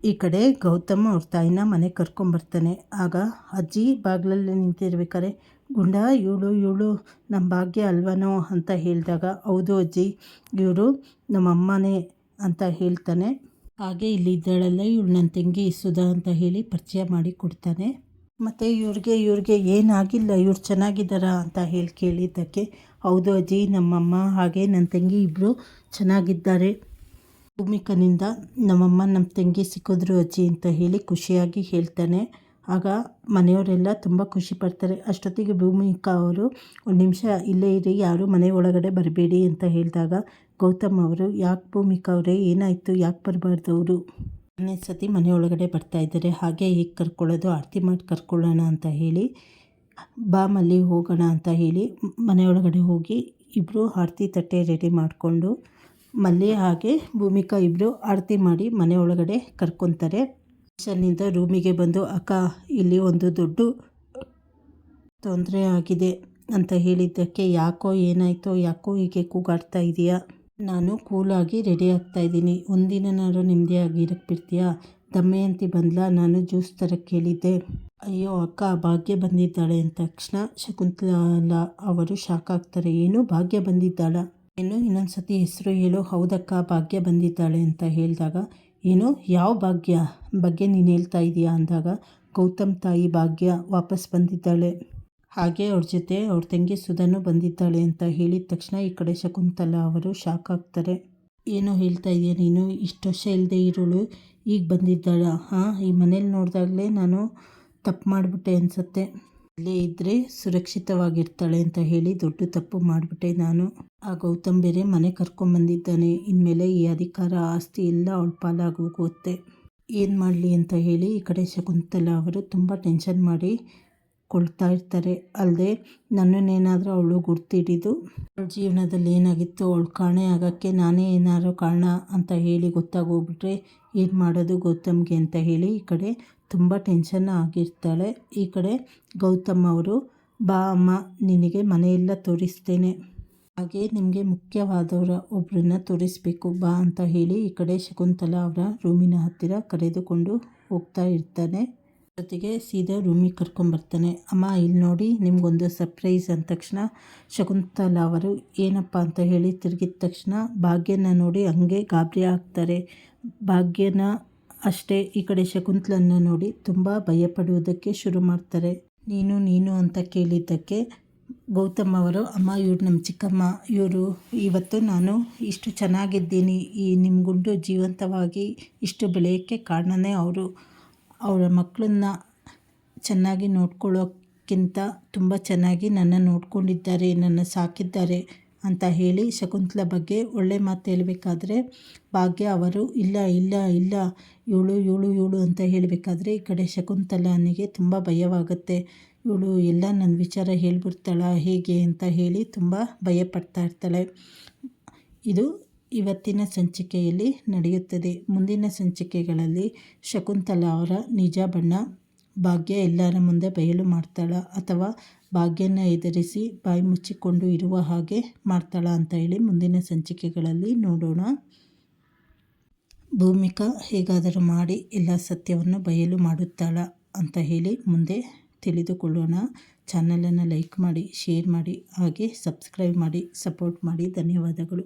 ಈ ಕಡೆ ಗೌತಮ್ ಅವ್ರ ತಾಯಿನ ಮನೆಗೆ ಕರ್ಕೊಂಬರ್ತಾನೆ ಆಗ ಅಜ್ಜಿ ಬಾಗಿಲಲ್ಲಿ ನಿಂತಿರ್ಬೇಕಾರೆ, ಗುಂಡ, ಇವಳು ಇವಳು ನಮ್ಮ ಭಾಗ್ಯ ಅಲ್ವನೋ? ಅಂತ ಹೇಳಿದಾಗ, ಹೌದು ಅಜ್ಜಿ, ಇವರು ನಮ್ಮ ಅಮ್ಮನೇ ಅಂತ ಹೇಳ್ತಾನೆ. ಹಾಗೆ ಇಲ್ಲಿ ಇದ್ದಾಳಲ್ಲ ಇವಳು ನನ್ನ ತಂಗಿ ಸುಧಾ ಅಂತ ಹೇಳಿ ಪರಿಚಯ ಮಾಡಿ ಕೊಡ್ತಾನೆ. ಮತ್ತು ಇವ್ರಿಗೆ ಇವ್ರಿಗೆ ಏನಾಗಿಲ್ಲ, ಇವ್ರು ಚೆನ್ನಾಗಿದ್ದಾರ ಅಂತ ಹೇಳಿ ಕೇಳಿದ್ದಕ್ಕೆ, ಹೌದು ಅಜ್ಜಿ, ನಮ್ಮಮ್ಮ ಹಾಗೆ ನನ್ನ ತಂಗಿ ಇಬ್ಬರು ಚೆನ್ನಾಗಿದ್ದಾರೆ. ಭೂಮಿಕನಿಂದ ನಮ್ಮಮ್ಮ ನಮ್ಮ ತಂಗಿ ಸಿಕ್ಕಿದ್ರು ಅಜ್ಜಿ ಅಂತ ಹೇಳಿ ಖುಷಿಯಾಗಿ ಹೇಳ್ತಾನೆ. ಆಗ ಮನೆಯವರೆಲ್ಲ ತುಂಬ ಖುಷಿ ಪಡ್ತಾರೆ. ಅಷ್ಟೊತ್ತಿಗೆ ಭೂಮಿಕಾ ಅವರು, ಒಂದು ನಿಮಿಷ ಇಲ್ಲೇ ಇರಿ, ಯಾರು ಮನೆ ಒಳಗಡೆ ಬರಬೇಡಿ ಅಂತ ಹೇಳಿದಾಗ ಗೌತಮ್ ಅವರು, ಯಾಕೆ ಭೂಮಿಕಾ ಅವರೇ, ಏನಾಯಿತು? ಯಾಕೆ ಬರಬಾರ್ದು ಅವರು? ಒಂದನೇ ಸತಿ ಮನೆ ಒಳಗಡೆ ಇದ್ದಾರೆ. ಹಾಗೆ ಹೇಗೆ ಕರ್ಕೊಳ್ಳೋದು? ಆರತಿ ಮಾಡಿ ಕರ್ಕೊಳ್ಳೋಣ ಅಂತ ಹೇಳಿ ಬಾ ಮಲ್ಲಿ ಹೋಗೋಣ ಅಂತ ಹೇಳಿ ಮನೆ ಒಳಗಡೆ ಹೋಗಿ ಇಬ್ಬರು ಆರತಿ ತಟ್ಟೆ ರೆಡಿ ಮಾಡಿಕೊಂಡು ಮಲ್ಲಿ ಹಾಗೆ ಭೂಮಿಕಾ ಇಬ್ಬರು ಆರತಿ ಮಾಡಿ ಮನೆ ಒಳಗಡೆ ಕರ್ಕೊತಾರೆ. ಕಿಚನ್ನಿಂದ ರೂಮಿಗೆ ಬಂದು, ಅಕ್ಕ, ಇಲ್ಲಿ ಒಂದು ದೊಡ್ಡ ತೊಂದರೆ ಆಗಿದೆ ಅಂತ ಹೇಳಿದ್ದಕ್ಕೆ, ಯಾಕೋ, ಏನಾಯಿತೋ, ಯಾಕೋ ಹೀಗೆ ಕೂಗಾಡ್ತಾ ಇದೆಯಾ? ನಾನು ಕೂಲಾಗಿ ರೆಡಿ ಆಗ್ತಾ ಇದ್ದೀನಿ. ಒಂದಿನನಾದ್ರು ನೆಮ್ಮದಿಯಾಗಿ ಆಗಿರಕ್ಕೆ ಬಿಡ್ತೀಯಾ ದಮಯಂತಿ ಬಂದ್ಲ? ನಾನು ಜ್ಯೂಸ್ ಥರ ಕೇಳಿದ್ದೆ. ಅಯ್ಯೋ, ಅಕ್ಕ, ಭಾಗ್ಯ ಬಂದಿದ್ದಾಳೆ ಅಂದ ತಕ್ಷಣ ಶಕುಂತಲಾ ಅವರು ಶಾಕ್ ಆಗ್ತಾರೆ. ಏನು, ಭಾಗ್ಯ ಬಂದಿದ್ದಾಳ? ಏನು ಇನ್ನೊಂದು ಸತಿ ಹೆಸರು ಹೇಳು ಹೌದಕ್ಕ ಭಾಗ್ಯ ಬಂದಿದ್ದಾಳೆ ಅಂತ ಹೇಳಿದಾಗ, ಏನು ಯಾವ ಭಾಗ್ಯ? ಬಗ್ಗೆ ನೀನು ಹೇಳ್ತಾ ಇದೀಯಾ ಅಂದಾಗ, ಗೌತಮ್ ತಾಯಿ ಭಾಗ್ಯ ವಾಪಸ್ ಬಂದಿದ್ದಾಳೆ. ಹಾಗೆ ಅವ್ರ ಜೊತೆ ಅವ್ರ ತಂಗಿ ಸುಧನು ಬಂದಿದ್ದಾಳೆ ಅಂತ ಹೇಳಿದ ತಕ್ಷಣ ಈ ಕಡೆ ಶಕುಂತಲ ಅವರು ಶಾಕ್ ಆಗ್ತಾರೆ. ಏನೋ ಹೇಳ್ತಾ ಇದೆಯಾ ನೀನು? ಇಷ್ಟು ವರ್ಷ ಇಲ್ಲದೆ ಇರೋಳು, ಈಗ ಬಂದಿದ್ದಾಳ. ಹಾಂ, ಈ ಮನೇಲಿ ನೋಡಿದಾಗಲೇ ನಾನು ತಪ್ಪು ಮಾಡಿಬಿಟ್ಟೆ ಅನಿಸುತ್ತೆ. ಅಲ್ಲೇ ಇದ್ದರೆ ಸುರಕ್ಷಿತವಾಗಿರ್ತಾಳೆ ಅಂತ ಹೇಳಿ ದೊಡ್ಡ ತಪ್ಪು ಮಾಡಿಬಿಟ್ಟೆ ನಾನು. ಆ ಗೌತಮ್ ಬೇರೆ ಮನೆ ಕರ್ಕೊಂಬಂದಿದ್ದಾನೆ ಇನ್ಮೇಲೆ ಈ ಅಧಿಕಾರ, ಆಸ್ತಿ ಎಲ್ಲ ಅವಳ ಪಾಲಾಗೋಗುತ್ತೆ ಏನು ಮಾಡಲಿ ಅಂತ ಹೇಳಿ ಈ ಕಡೆ ಶಕುಂತಲ ಅವರು ತುಂಬ ಟೆನ್ಷನ್ ಮಾಡಿ ಕೊಳ್ತಾ ಇರ್ತಾರೆ. ಅಲ್ಲದೆ ನನ್ನನ್ನೇನಾದರೂ ಅವಳು ಗುರ್ತಿಡಿದು ಅವಳ ಜೀವನದಲ್ಲಿ ಏನಾಗಿತ್ತು ಅವಳು ಕಾಣೆ ಆಗೋಕ್ಕೆ ನಾನೇ ಏನಾದರೂ ಕಾರಣ ಅಂತ ಹೇಳಿ ಗೊತ್ತಾಗೋಗ್ಬಿಟ್ರೆ ಏನು ಮಾಡೋದು ಗೌತಮ್ಗೆ ಅಂತ ಹೇಳಿ ಈ ಕಡೆ ತುಂಬ ಟೆನ್ಷನ್ ಆಗಿರ್ತಾಳೆ. ಈ ಕಡೆ ಗೌತಮ್ ಅವರು, ಬಾ ಅಮ್ಮ, ನಿನಗೆ ಮನೆಯೆಲ್ಲ ತೋರಿಸ್ತೇನೆ. ಹಾಗೆ ನಿಮಗೆ ಮುಖ್ಯವಾದವರ ಒಬ್ಬರನ್ನ ತೋರಿಸ್ಬೇಕು. ಬಾ ಅಂತ ಹೇಳಿ ಈ ಕಡೆ ಶಕುಂತಲಾ ಅವರ ರೂಮಿನ ಹತ್ತಿರ ಕರೆದುಕೊಂಡು ಹೋಗ್ತಾ ಇರ್ತಾನೆ. ಜೊತೆಗೆ ಸೀದಾ ರೂಮಿಗೆ ಕರ್ಕೊಂಬರ್ತಾನೆ ಅಮ್ಮ ಇಲ್ಲಿ ನೋಡಿ, ನಿಮಗೊಂದು ಸರ್ಪ್ರೈಸ್ ಅಂದ ತಕ್ಷಣ ಶಕುಂತಲ ಅವರು, ಏನಪ್ಪ ಅಂತ ಹೇಳಿ ತಿರುಗಿದ ತಕ್ಷಣ ಭಾಗ್ಯನ ನೋಡಿ ಹಂಗೆ ಗಾಬರಿ ಆಗ್ತಾರೆ. ಭಾಗ್ಯನ ಅಷ್ಟೇ ಈ ಕಡೆ ಶಕುಂತಲನ್ನ ನೋಡಿ ತುಂಬ ಭಯಪಡುವುದಕ್ಕೆ ಶುರು ಮಾಡ್ತಾರೆ. ನೀನು ನೀನು ಅಂತ ಕೇಳಿದ್ದಕ್ಕೆ ಗೌತಮ್ ಅವರು, ಅಮ್ಮ, ಇವ್ರು ನಮ್ಮ ಚಿಕ್ಕಮ್ಮ. ಇವರು, ಇವತ್ತು ನಾನು ಇಷ್ಟು ಚೆನ್ನಾಗಿದ್ದೀನಿ. ಈ ನಿಮ್ಮ ಗುಂಡು ಜೀವಂತವಾಗಿ ಇಷ್ಟು ಬೆಳೆಯೋಕ್ಕೆ ಕಾರಣನೇ ಅವರು. ಅವರ ಮಕ್ಕಳನ್ನ ಚೆನ್ನಾಗಿ ನೋಡ್ಕೊಳ್ಳೋಕ್ಕಿಂತ ತುಂಬ ಚೆನ್ನಾಗಿ ನನ್ನ ನೋಡ್ಕೊಂಡಿದ್ದಾರೆ ನನ್ನ ಸಾಕಿದ್ದಾರೆ. ಅಂತ ಹೇಳಿ ಶಕುಂತಲ ಬಗ್ಗೆ ಒಳ್ಳೆ ಮಾತು ಹೇಳಬೇಕಾದ್ರೆ, ಭಾಗ್ಯ ಅವರು, ಇಲ್ಲ ಇಲ್ಲ ಇಲ್ಲ, ಇವಳು ಇವಳು ಇವಳು ಅಂತ ಹೇಳಬೇಕಾದ್ರೆ, ಈ ಕಡೆ ಶಕುಂತಲನಿಗೆ ತುಂಬ ಭಯವಾಗುತ್ತೆ. ಇವಳು ಎಲ್ಲ ನನ್ನ ವಿಚಾರ ಹೇಳ್ಬಿಡ್ತಾಳ, ಹೇಗೆ ಅಂತ ಹೇಳಿ ತುಂಬ ಭಯಪಡ್ತಾ ಇರ್ತಾಳೆ. ಇದು ಇವತ್ತಿನ ಸಂಚಿಕೆಯಲ್ಲಿ ನಡೆಯುತ್ತದೆ. ಮುಂದಿನ ಸಂಚಿಕೆಗಳಲ್ಲಿ ಶಕುಂತಲಾ ಅವರ ನಿಜ ಬಣ್ಣ ಭಾಗ್ಯ ಎಲ್ಲರ ಮುಂದೆ ಬಯಲು ಮಾಡ್ತಾಳ ಅಥವಾ ಭಾಗ್ಯನ ಎದುರಿಸಿ ಬಾಯಿ ಮುಚ್ಚಿಕೊಂಡು ಇರುವ ಹಾಗೆ ಮಾಡ್ತಾಳ ಅಂತ ಹೇಳಿ ಮುಂದಿನ ಸಂಚಿಕೆಗಳಲ್ಲಿ ನೋಡೋಣ. ಭೂಮಿಕಾ ಹೇಗಾದರೂ ಮಾಡಿ ಎಲ್ಲ ಸತ್ಯವನ್ನು ಬಯಲು ಮಾಡುತ್ತಾಳ ಅಂತ ಹೇಳಿ ಮುಂದೆ ತಿಳಿದುಕೊಳ್ಳೋಣ. ಚಾನಲನ್ನು ಲೈಕ್ ಮಾಡಿ, ಶೇರ್ ಮಾಡಿ, ಹಾಗೆ ಸಬ್ಸ್ಕ್ರೈಬ್ ಮಾಡಿ, ಸಪೋರ್ಟ್ ಮಾಡಿ. ಧನ್ಯವಾದಗಳು.